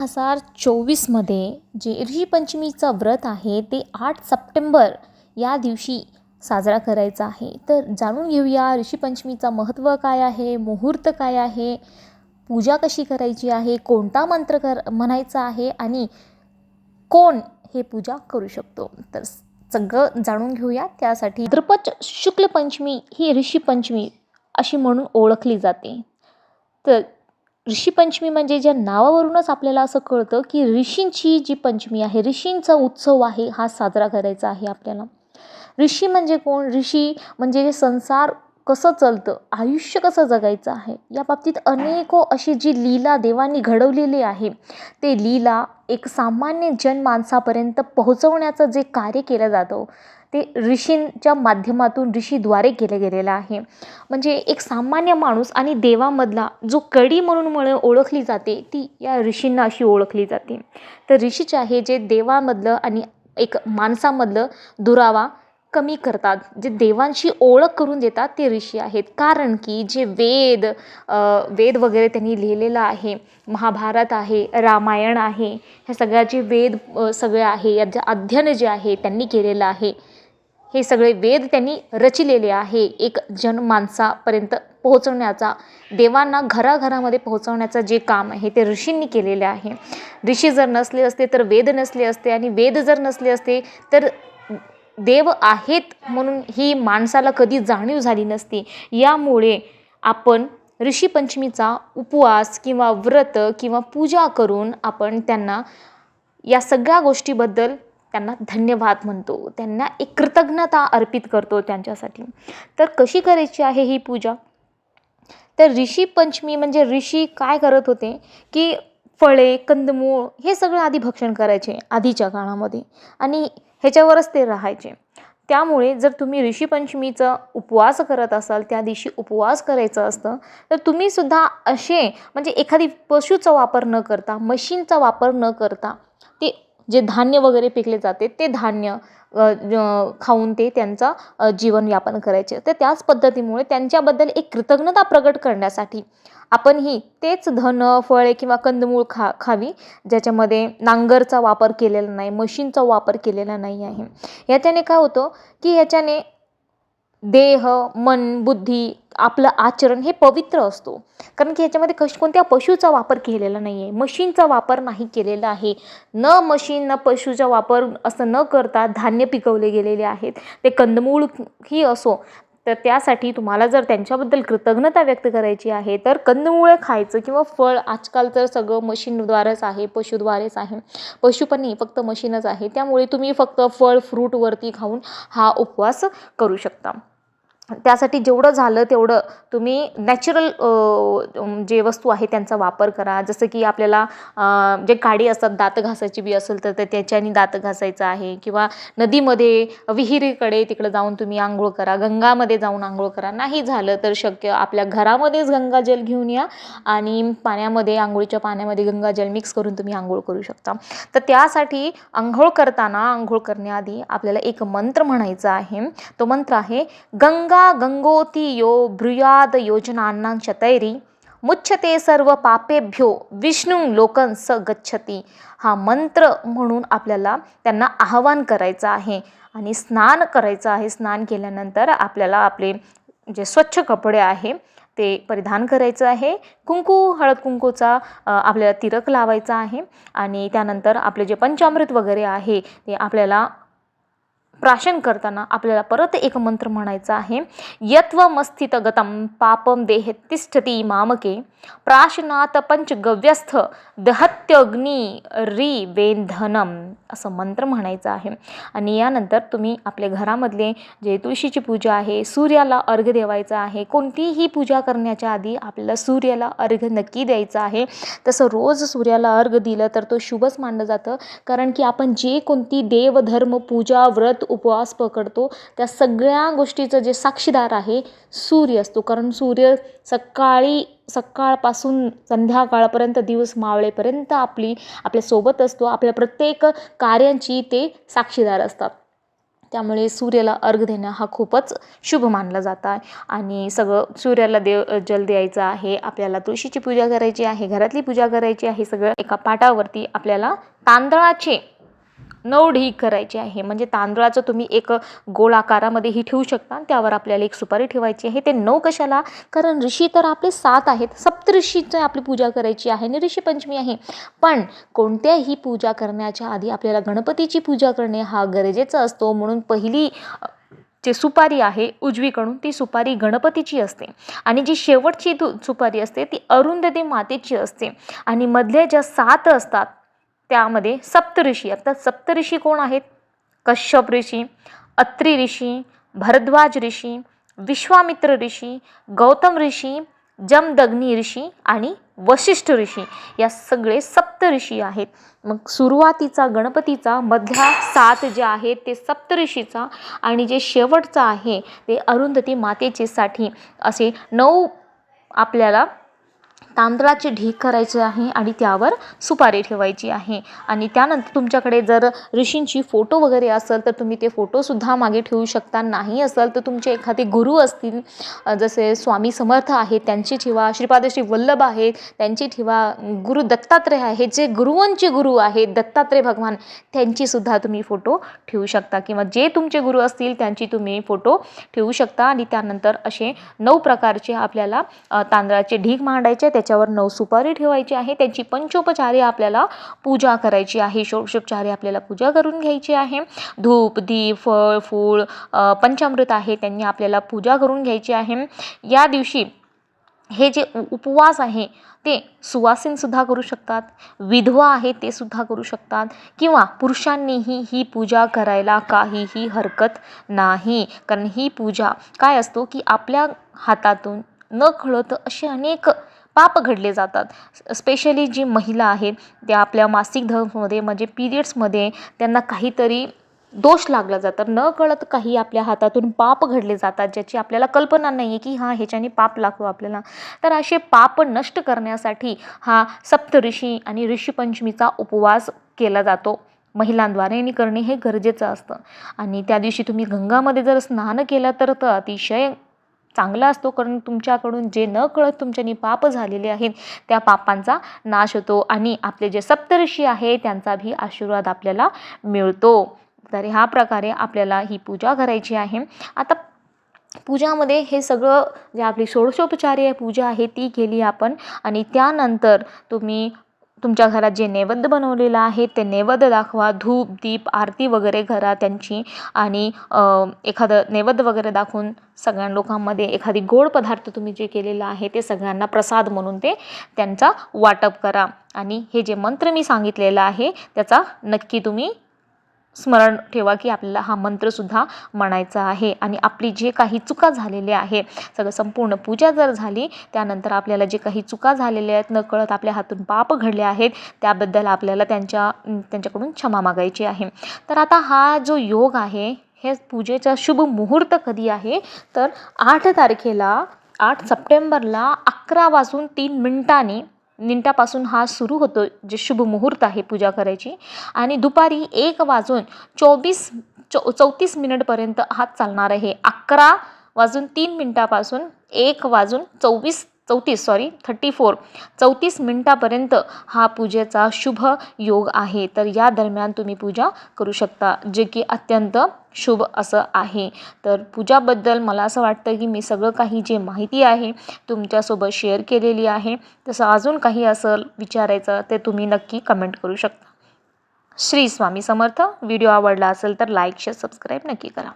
हजार चोवीसमध्ये जे ऋषीपंचमीचं व्रत आहे ते आठ सप्टेंबर या दिवशी साजरा करायचा आहे. तर जाणून घेऊया ऋषीपंचमीचं महत्त्व काय आहे मुहूर्त काय आहे पूजा कशी करायची आहे कोणता मंत्र कर म्हणायचा आहे आणि कोण हे पूजा करू शकतो. तर सगळं जाणून घेऊया. त्यासाठी द्रपच शुक्ल पंचमी ही ऋषीपंचमी अशी म्हणून ओळखली जाते. तर ऋषीपंचमी म्हणजे ज्या नावावरूनच आपल्याला असं कळतं की ऋषींची जी पंचमी आहे ऋषींचा उत्सव आहे हा साजरा करायचा आहे आपल्याला. ऋषी म्हणजे कोण? ऋषी म्हणजे संसार कसं चालतं आयुष्य कसं जगायचं आहे या बाबतीत अनेको अशी जी लीला देवांनी घडवलेली आहे ते लीला एक सामान्य जनमानसापर्यंत पोहोचवण्याचं जे कार्य केलं जातं ते ऋषींच्या माध्यमातून ऋषीद्वारे केलं गेलेलं आहे. म्हणजे एक सामान्य माणूस आणि देवामधला जो कडी म्हणून म्हणून ओळखली जाते ती या ऋषींना अशी ओळखली जाते. तर ऋषीचे आहे जे देवामधलं आणि एक माणसामधलं दुरावा कमी करतात जे देवांशी ओळख करून देतात ते ऋषी आहेत. कारण की जे वेद वेद वगैरे त्यांनी लिहिलेलं आहे महाभारत आहे रामायण आहे ह्या सगळ्याचे वेद सगळे आहे याचे अध्ययन जे आहे त्यांनी केलेलं आहे हे सगळे वेद त्यांनी रचिलेले आहे. एक जनमानसापर्यंत पोहोचवण्याचा देवांना घराघरामध्ये पोहोचवण्याचं जे काम आहे ते ऋषींनी केलेले आहे. ऋषी जर नसले असते तर वेद नसले असते आणि वेद जर नसले असते तर देव आहेत म्हणून ही माणसाला कधी जाणीव झाली नसती. यामुळे आपण ऋषीपंचमीचा उपवास किंवा व्रत किंवा पूजा करून आपण त्यांना या सगळ्या गोष्टीबद्दल त्यांना धन्यवाद म्हणतो. त्यांना एक कृतज्ञता अर्पित करतो त्यांच्यासाठी. तर कशी करायची आहे ही पूजा? तर ऋषी पंचमी म्हणजे ऋषी काय करत होते की फळे कंदमूळ हे सगळं आधी भक्षण करायचे आधीच्या काळामध्ये आणि ह्याच्यावरच ते राहायचे. त्यामुळे जर तुम्ही ऋषीपंचमीचा उपवास करत असाल त्या दिवशी उपवास करायचं असतं तर तुम्हीसुद्धा असे म्हणजे एखादी पशूचा वापर न करता मशीनचा वापर न करता ते जे धान्य वगैरे पिकले जाते ते धान्य खाऊन ते त्यांचा जीवनयापन करायचे. तर त्याच पद्धतीमुळे त्यांच्याबद्दल एक कृतज्ञता प्रकट करण्यासाठी आपणही तेच धन फळे किंवा कंदमूळ खा खावी ज्याच्यामध्ये नांगरचा वापर केलेला नाही मशीनचा वापर केलेला नाही आहे. याच्याने काय होतं की याच्याने देह मन बुद्धी आपलं आचरण हे पवित्र असतो. कारण की ह्याच्यामध्ये कश कोणत्या पशूचा वापर केलेला नाही आहे मशीनचा वापर नाही केलेला आहे. न मशीन न पशूचा वापर असं न करता धान्य पिकवले गेलेले आहेत. ते कंदमूळ ही असो. तर त्यासाठी तुम्हाला जर त्यांच्याबद्दल कृतज्ञता व्यक्त करायची आहे तर कंदमुळं खायचं किंवा फळ आजकाल तर सगळं मशीनद्वारेच आहे पशुद्वारेच आहे. पशु पण नाही फक्त मशीनच आहे. त्यामुळे तुम्ही फक्त फळ फ्रूटवरती खाऊन हा उपवास करू शकता. त्यासाठी जेवढं झालं तेवढं तुम्ही नॅचरल जे वस्तू आहे त्यांचा वापर करा. जसं की आपल्याला जे काडी असतात दात घासायची बी असेल तर त्याच्याने दात घासायचं आहे किंवा नदीमध्ये विहिरीकडे तिकडं जाऊन तुम्ही आंघोळ करा गंगामध्ये जाऊन आंघोळ करा. नाही झालं तर शक्य आपल्या घरामध्येच गंगाजल घेऊन या आणि पाण्यामध्ये आंघोळीच्या पाण्यामध्ये गंगाजल मिक्स करून तुम्ही आंघोळ करू शकता. तर त्यासाठी आंघोळ करताना आंघोळ करण्याआधी आपल्याला एक मंत्र म्हणायचा आहे. तो मंत्र आहे गंगा गंगोती यो ब्रुयाद योजनांना शतैरी मुच्छते सर्व पापेभ्यो विष्णू लोकन स गच्छती. हा मंत्र म्हणून आपल्याला त्यांना आवाहन करायचं आहे आणि स्नान करायचं आहे. स्नान केल्यानंतर आपल्याला आपले जे स्वच्छ कपडे आहे ते परिधान करायचं आहे. कुंकू हळद कुंकूचा आपल्याला तिरक लावायचा आहे आणि त्यानंतर आपले जे पंचामृत वगैरे आहे ते आपल्याला प्राशन करताना आपल्याला परत एक मंत्र म्हणायचा आहे. यत्वमस्थित गतम पापम देह तिष्ठती मामके प्राशनात पंचगव्यस्थ दहत्यग्नी रि वेंधनम असं मंत्र म्हणायचं आहे. आणि यानंतर तुम्ही आपल्या घरामधले जे तुळशीची पूजा आहे सूर्याला अर्घ देवायचा आहे कोणतीही पूजा करण्याच्या आधी आपल्याला सूर्याला अर्घ नक्की द्यायचं आहे. तसं रोज सूर्याला अर्घ दिलं तर तो शुभच मानलं जातं. कारण की आपण जे कोणती देवधर्म पूजा व्रत उपवास पकडतो त्या सगळ्या गोष्टीचं जे साक्षीदार आहे सूर्य असतो. कारण सूर्य सकाळी सकाळपासून संध्याकाळपर्यंत दिवस मावळेपर्यंत आपली आपल्यासोबत असतो. आपल्या प्रत्येक कार्यांची ते साक्षीदार असतात. त्यामुळे सूर्याला अर्घ देणं हा खूपच शुभ मानला जात आहे. आणि सगळं सूर्याला देव जल द्यायचं आहे. आपल्याला तुळशीची पूजा करायची आहे. घरातली पूजा करायची आहे. सगळं एका पाटावरती आपल्याला तांदळाचे नऊ ढीग करायचे आहे. म्हणजे तांदळाचं तुम्ही एक गोल आकारामध्येही ठेवू शकता त्यावर आपल्याला एक सुपारी ठेवायची आहे. ते नऊ कशाला? कारण ऋषी तर आपले सात आहेत. सप्तऋषीचं आपली पूजा करायची आहे आणि ऋषी पंचमी आहे. पण कोणत्याही पूजा करण्याच्या आधी आपल्याला गणपतीची पूजा करणे हा गरजेचा असतो. म्हणून पहिली जे सुपारी आहे उजवीकडून ती सुपारी गणपतीची असते. आणि जी शेवटची सुपारी असते ती अरुंधती मातेची असते. आणि मधल्या ज्या सात असतात त्यामध्ये सप्तऋषी. आता सप्तऋषी कोण आहेत? कश्यप ऋषी अत्री ऋषी भरद्वाज ऋषी विश्वामित्र ऋषी गौतम ऋषी जमदग्नी ऋषी आणि वशिष्ठ ऋषी. या सगळे सप्त ऋषी आहेत. मग सुरुवातीचा गणपतीचा मधल्या सात जे आहेत ते सप्तऋषीचा आणि जे शेवटचा आहे ते अरुंधती मातेचे साठी असे नऊ आपल्याला तांदळाचे ढीग करायचे आहे आणि त्यावर सुपारी ठेवायची आहे. आणि त्यानंतर तुमच्याकडे जर ऋषींची फोटो वगैरे असेल तर तुम्ही ते फोटोसुद्धा मागे ठेवू शकता. नाही असेल तर तुमचे एखादे गुरु असतील जसे स्वामी समर्थ आहेत त्यांची ठेवा. श्रीपादश्री वल्लभ आहेत त्यांची ठेवा. गुरु दत्तात्रय आहेत जे गुरुवांचे गुरु आहेत दत्तात्रय भगवान त्यांचीसुद्धा तुम्ही फोटो ठेवू शकता. किंवा जे तुमचे गुरु असतील त्यांची तुम्ही फोटो ठेवू शकता. आणि त्यानंतर असे नऊ प्रकारचे आपल्याला तांदळाचे ढीग मांडायचे त्याच्यावर नऊ सुपारी ठेवायची आहे. त्यांची पंचोपचारे आपल्याला पूजा करायची आहे. षोडशोपचारे आपल्याला पूजा करून घ्यायची आहे. धूप दीप फळ फूळ पंचामृत आहे. त्यांनी आपल्याला पूजा करून घ्यायची आहे. या दिवशी हे जे उ- उपवास आहे ते सुवासिनसुद्धा करू शकतात. विधवा आहे ते सुद्धा करू शकतात. किंवा पुरुषांनीही ही पूजा करायला काहीही हरकत नाही. कारण ही पूजा काय असतो की आपल्या हातातून न कळत असे अनेक पाप घडले जातात. स्पेशली जी महिला आहेत त्या आपल्या मासिक धर्ममध्ये म्हणजे पिरियड्समध्ये त्यांना काहीतरी दोष लागला जातात. न कळत काही आपल्या हातातून पाप घडले जातात ज्याची आपल्याला कल्पना नाही आहे की हां ह्याच्याने पाप लागतो आपल्याला. तर असे पाप नष्ट करण्यासाठी हा सप्तऋषी आणि ऋषीपंचमीचा उपवास केला जातो महिलांद्वारे. आणि करणे हे गरजेचं असतं. आणि त्या दिवशी तुम्ही गंगामध्ये जर स्नान केलं तर तर अतिशय चांगला असतो कारण तुमच्याकडून जे न कळत तुमच्यानी पाप झालेले आहेत त्या पापांचा नाश होतो आणि आपले जे सप्तऋषी आहे त्यांचा भी आशीर्वाद आपल्याला मिळतो. तर ह्या प्रकारे आपल्याला ही पूजा करायची आहे. आता पूजामध्ये हे सगळं जे आपली षोडशोपचारी पूजा आहे ती केली आपण आणि त्यानंतर तुम्ही तुमच्या घरात जे नैवेद्य बनवलेलं आहे ते नैवेद्य दाखवा. धूप दीप आरती वगैरे करा त्यांची. आणि एखादं नैवेद्य वगैरे दाखवून सगळ्या लोकांमध्ये एखादी गोड पदार्थ तुम्ही जे केलेलं आहे ते सगळ्यांना प्रसाद म्हणून ते त्यांचा वाटप करा. आणि हे जे मंत्र मी सांगितलेलं आहे त्याचा नक्की तुम्ही स्मरण ठेवा की आपल्याला हा मंत्रसुद्धा म्हणायचा आहे. आणि आपली जे काही चुका झालेल्या आहे सगळं संपूर्ण पूजा जर झाली त्यानंतर आपल्याला जे काही चुका झालेल्या आहेत नकळत आपल्या हातून पाप घडले आहेत त्याबद्दल आपल्याला त्यांच्या त्यांच्याकडून क्षमा मागायची आहे. तर आता हा जो योग आहे हे पूजेचा शुभ मुहूर्त कधी आहे? तर आठ तारखेला आठ सप्टेंबरला अकरा वाजून तीन मिनिटांनी मिनटापासून हा सुरू होतो जे शुभ मुहूर्त आहे पूजा करायची. आणि दुपारी एक वाजून चोवीस चौ चौतीस मिनिटपर्यंत हा चालणार आहे. अकरा वाजून तीन मिनटापासून एक वाजून चोवीस चौतीस सॉरी थर्टी फोर चौतीस मिनटापर्यंत हा पूजेचा शुभ योग आहे. तर या दरम्यान तुम्ही पूजा करू शकता जे की अत्यंत शुभ असं आहे. तर पूजाबद्दल मला असं वाटतं की मी सगळं काही जे माहिती आहे तुमच्यासोबत शेअर केलेली आहे. तसं अजून काही असं विचारायचं ते तुम्ही नक्की कमेंट करू शकता. श्री स्वामी समर्थ. व्हिडिओ आवडला असेल तर लाईक शेअर सबस्क्राईब नक्की करा.